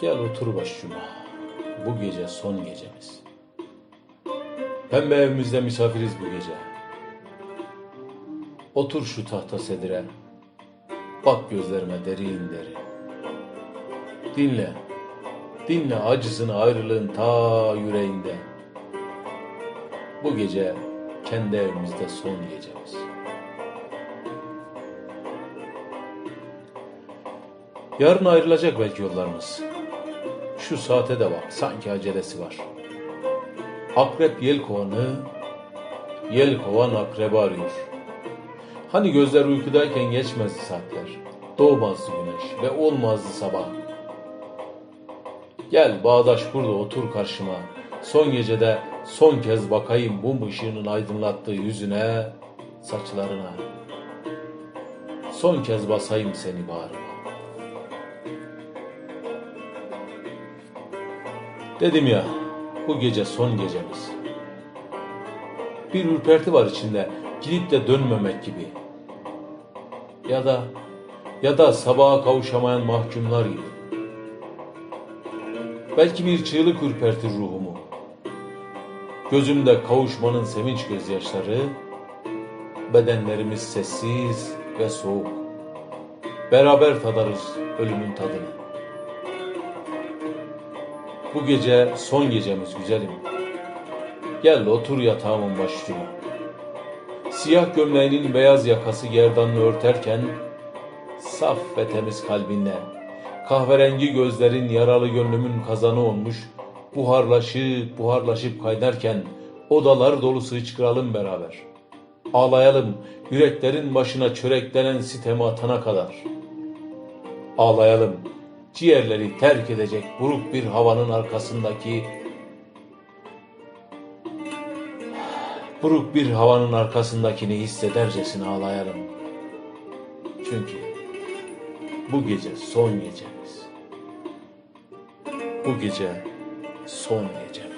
Gel otur başıma. Bu gece son gecemiz. Pembe evimizde misafiriz bu gece. Otur şu tahta sedire. Bak gözlerime derin derin. Dinle. Dinle acısını ayrılığın ta yüreğinde. Bu gece kendi evimizde son gecemiz. Yarın ayrılacak belki yollarımız. Şu saate de bak, sanki acelesi var. Akrep yel kovanı, yel kovan akrebi arıyor. Hani gözler uykudayken geçmezdi saatler. Doğmazdı güneş ve olmazdı sabah. Gel bağdaş burada otur karşıma. Son gecede son kez bakayım mum ışığının aydınlattığı yüzüne, saçlarına. Son kez basayım seni bağrıma. Dedim ya, bu gece son gecemiz. Bir ürperti var içinde, gidip de dönmemek gibi. Ya da, ya da sabaha kavuşamayan mahkumlar gibi. Belki bir çığlık ürpertir ruhumu. Gözümde kavuşmanın sevinç gözyaşları, bedenlerimiz sessiz ve soğuk. Beraber tadarız ölümün tadını. Bu gece son gecemiz güzelim. Gel otur yatağımın başucuna. Siyah gömleğinin beyaz yakası gerdanını örterken, saf ve temiz kalbinle, kahverengi gözlerin yaralı gönlümün kazanı olmuş, buharlaşıp buharlaşıp kaynarken, odalar dolusu hıçkıralım beraber. Ağlayalım yüreklerin başına çöreklenen sitemi atana kadar. Ağlayalım ciğerleri terk edecek buruk bir havanın arkasındaki buruk bir havanın arkasındakini hissedercesine ağlayalım. Çünkü bu gece son gecemiz. Bu gece son gecemiz.